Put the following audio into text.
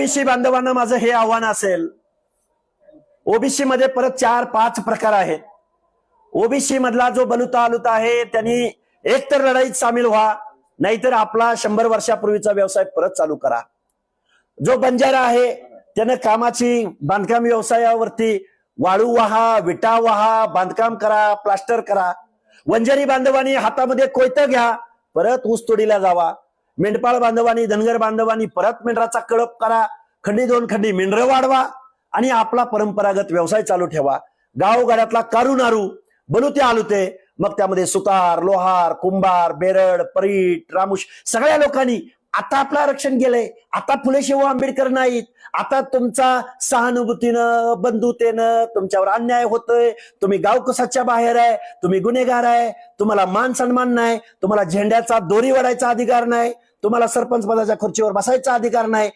OBC बांधवांना माझं हे आव्हान असेल ओबीसी मध्ये परत चार पाच प्रकार आहेत. ओबीसी मधला जो बलुता आलुता आहे त्यांनी एकतर लढाईत सामील व्हा नाहीतर आपला शंभर वर्षापूर्वीचा व्यवसाय परत चालू करा. जो बंजारा आहे त्यानं कामाची बांधकाम व्यवसायावरती वाळू वाहा विटा वाहा बांधकाम करा प्लास्टर करा. वंजारी बांधवांनी हातामध्ये कोयतं घ्या परत ऊसतोडीला जावा. मेंढपाळ बांधवानी धनगर बांधवानी परत मेंढराचा कळप करा. खंडी दोन खंडी मेंढरं वाढवा आणि आपला परंपरागत व्यवसाय चालू ठेवा. गावगाड्यातला कारू नारू बलुते आलुते मग त्यामध्ये सुतार लोहार कुंभार बेरड परीट रामुश सगळ्या लोकांनी आता आपलं आरक्षण गेलंय. आता फुले शिव आंबेडकर नाहीत. आता तुमचा सहानुभूतीनं बंधुतेनं तुमच्यावर अन्याय होतोय. तुम्ही गावकसाच्या बाहेर आहे. तुम्ही गुन्हेगार आहे. तुम्हाला मान सन्मान नाही तुम्हाला झेंड्याचा दोरी वाढायचा अधिकार नाही तुम्हाला सरपंच पदाच्या खुर्चीवर बसायचा अधिकार नाही.